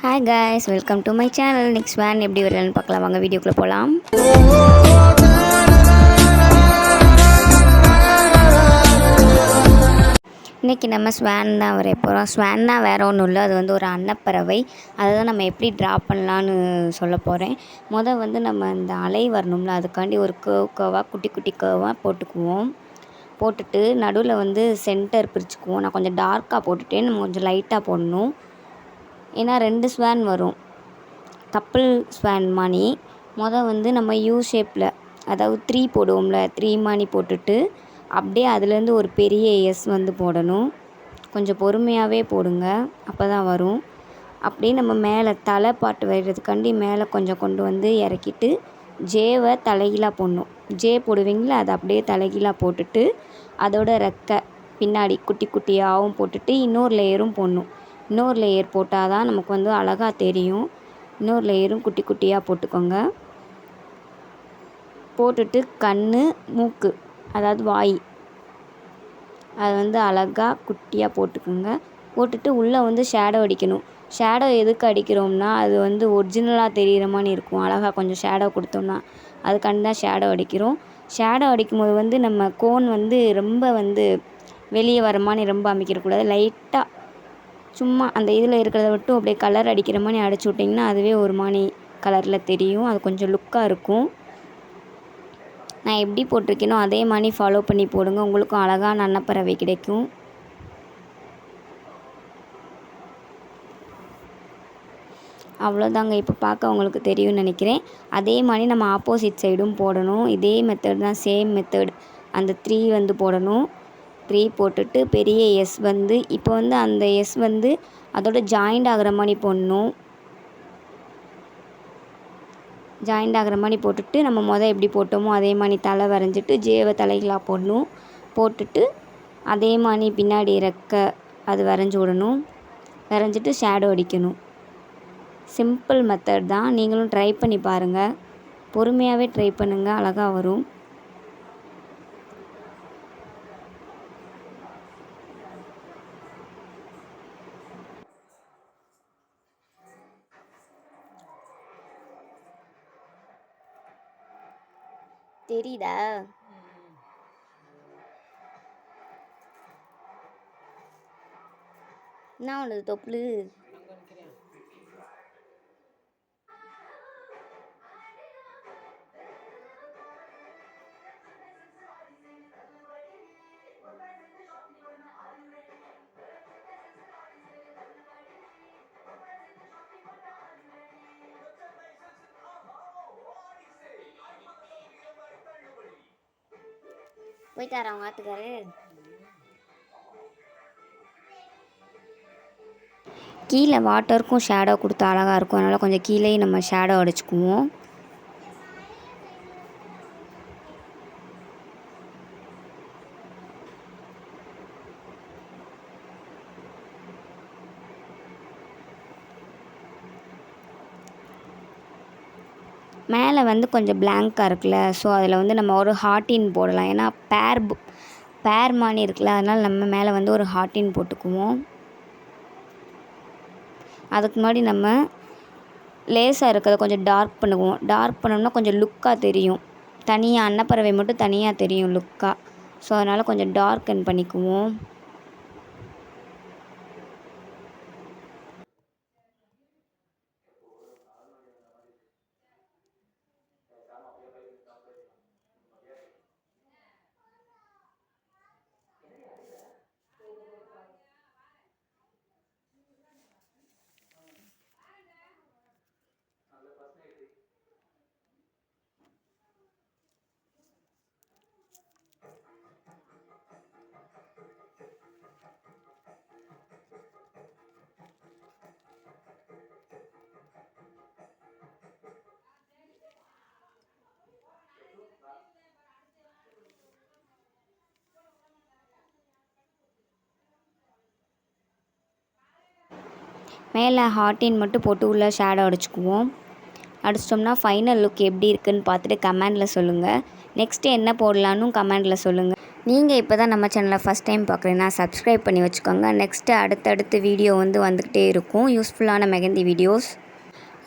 Hi guys welcome to my channel next one எப்படி வரலன்னு பார்க்கலாம். வாங்க வீடியோக்குள்ளே போகலாம் இன்றைக்கி நம்ம ஸ்வேன் தான் வரைய போகிறோம் ஸ்வேன்னா வேறு ஒன்றும் இல்லை. அது வந்து ஒரு அன்னப்பறவை. அதை தான் நம்ம எப்படி ட்ரா பண்ணலான்னு சொல்ல போகிறேன் மொதல் வந்து நம்ம இந்த அலை வரணும்ல அதுக்காண்டி ஒரு கேவ் கேவாக குட்டி குட்டி கேவாக போட்டுக்குவோம். போட்டுட்டு நடுவில் வந்து சென்டர் பிரிச்சுக்குவோம். நான் கொஞ்சம் டார்க்காக போட்டுட்டேன். நம்ம கொஞ்சம் லைட்டாக போடணும். ஏன்னா ரெண்டு ஸ்வேன் வரும். கப்பல் ஸ்வேன் மணி. மொதல் வந்து நம்ம யூ ஷேப்பில் அதாவது த்ரீ போடுவோம்ல த்ரீ மணி போட்டுட்டு அப்படியே அதுலேருந்து ஒரு பெரிய எஸ் வந்து போடணும். கொஞ்சம் பொறுமையாகவே போடுங்க. அப்போ தான் வரும். அப்படியே நம்ம மேலே தலை பாட்டு வர்றதுக்காண்டி மேலே கொஞ்சம் கொண்டு வந்து இறக்கிட்டு ஜேவை தலைகீழாக போடணும். ஜே போடுவீங்களா? அதை அப்படியே தலைகீழாக போட்டுட்டு அதோட ரெக்கை பின்னாடி குட்டி குட்டியாகவும் போட்டுட்டு இன்னொரு லேயரும் போடணும். இன்னொரு லேயர் போட்டால் தான் நமக்கு வந்து அழகாக தெரியும். இன்னொரு லேயரும் குட்டி குட்டியாக போட்டுக்கோங்க. போட்டுட்டு கண் மூக்கு அதாவது வாய் அதை வந்து அழகாக குட்டியாக போட்டுக்கோங்க. போட்டுட்டு உள்ளே வந்து ஷேடோ அடிக்கணும். ஷேடோ எதுக்கு அடிக்கிறோம்னா அது வந்து ஒரிஜினலாக தெரிகிற மாதிரி இருக்கும். அழகாக கொஞ்சம் ஷேடோ கொடுத்தோம்னா அதுக்காண்டி தான் ஷேடோ அடிக்கிறோம். ஷேடோ அடிக்கும்போது வந்து நம்ம கோன் வந்து ரொம்ப வந்து வெளியே வர மாதிரி ரொம்ப அமைக்கிறக்கூடாது லைட்டாக சும்மா அந்த இதில் இருக்கிறத மட்டும் அப்படியே கலர் அடிக்கிற மாதிரி அடிச்சு விட்டிங்கன்னா அதுவே ஒரு மாதிரி கலரில் தெரியும். அது கொஞ்சம் லுக்காக இருக்கும். நான் எப்படி போட்டிருக்கேனோ அதே மாதிரி ஃபாலோ பண்ணி போடுங்க. உங்களுக்கும் அழகான அன்னப்பறவை கிடைக்கும். அவ்வளோதாங்க. இப்போ பார்க்க உங்களுக்கு தெரியும்னு நினைக்கிறேன். அதே மாதிரி நம்ம ஆப்போசிட் சைடும் போடணும். இதே மெத்தட் தான் சேம் மெத்தட் அந்த த்ரீ வந்து போடணும். த்ரீ போட்டுட்டு பெரிய எஸ் வந்து இப்போ வந்து அந்த எஸ் வந்து அதோட ஜாயிண்ட் ஆகிற மாதிரி போடணும். ஜாயிண்ட் ஆகிற மாதிரி போட்டுட்டு நம்ம மொதல் எப்படி போட்டோமோ அதே மாதிரி தலை வரைஞ்சிட்டு ஜேவ தலைகளாக போடணும். போட்டுட்டு அதே மாதிரி பின்னாடி இறக்க அது வரைஞ்சி விடணும். வரைஞ்சிட்டு ஷேடோ அடிக்கணும். சிம்பிள் மெத்தட் தான். நீங்களும் ட்ரை பண்ணி பாருங்கள் பொறுமையாகவே ட்ரை பண்ணுங்கள் அழகாக வரும். தெரியுதா? என்ன ஒன்று தொப்புளு? போயிட்டாரா அவங்க ஆத்துக்காரு. கீழே வாட்டருக்கும் ஷேடோ கொடுத்தா அழகாக இருக்கும். அதனால் கொஞ்சம் கீழேயும் நம்ம ஷேடோ அடிச்சுக்குவோம். மேலே வந்து கொஞ்சம் பிளாங்காக இருக்குல்ல ஸோ அதில் வந்து நம்ம ஒரு ஹார்ட்டின் போடலாம். ஏன்னா பேர் பேர் மாதிரி இருக்குல்ல அதனால் நம்ம மேலே வந்து ஒரு ஹார்ட்டின் போட்டுக்குவோம். அதுக்கு முன்னாடி நம்ம லேசாக இருக்கிறத கொஞ்சம் டார்க் பண்ணுவோம். டார்க் பண்ணோம்னா கொஞ்சம் லுக்காக தெரியும். தனியாக அன்னப்பறவை மட்டும் தனியாக தெரியும் லுக்காக ஸோ அதனால் கொஞ்சம் டார்க்கன் பண்ணிக்குவோம். மேலே ஹார்டின் மட்டும் போட்டு உள்ளே ஷேடோ அடிச்சுக்குவோம். அடிச்சிட்டோம்னா ஃபைனல் லுக் எப்படி இருக்குன்னு பார்த்துட்டு கமெண்டில் சொல்லுங்கள் நெக்ஸ்ட்டு என்ன போடலான்னு கமெண்டில் சொல்லுங்கள் நீங்கள் இப்போ தான் நம்ம சேனலை ஃபஸ்ட் டைம் பார்க்குறீங்கன்னா சப்ஸ்கிரைப் பண்ணி வச்சுக்கோங்க. நெக்ஸ்ட்டு அடுத்தடுத்து வீடியோ வந்து வந்துக்கிட்டே இருக்கும். யூஸ்ஃபுல்லான மெஹந்தி வீடியோஸ்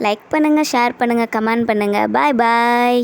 லைக் பண்ணுங்கள் ஷேர் பண்ணுங்கள் கமெண்ட் பண்ணுங்கள் பாய் பாய்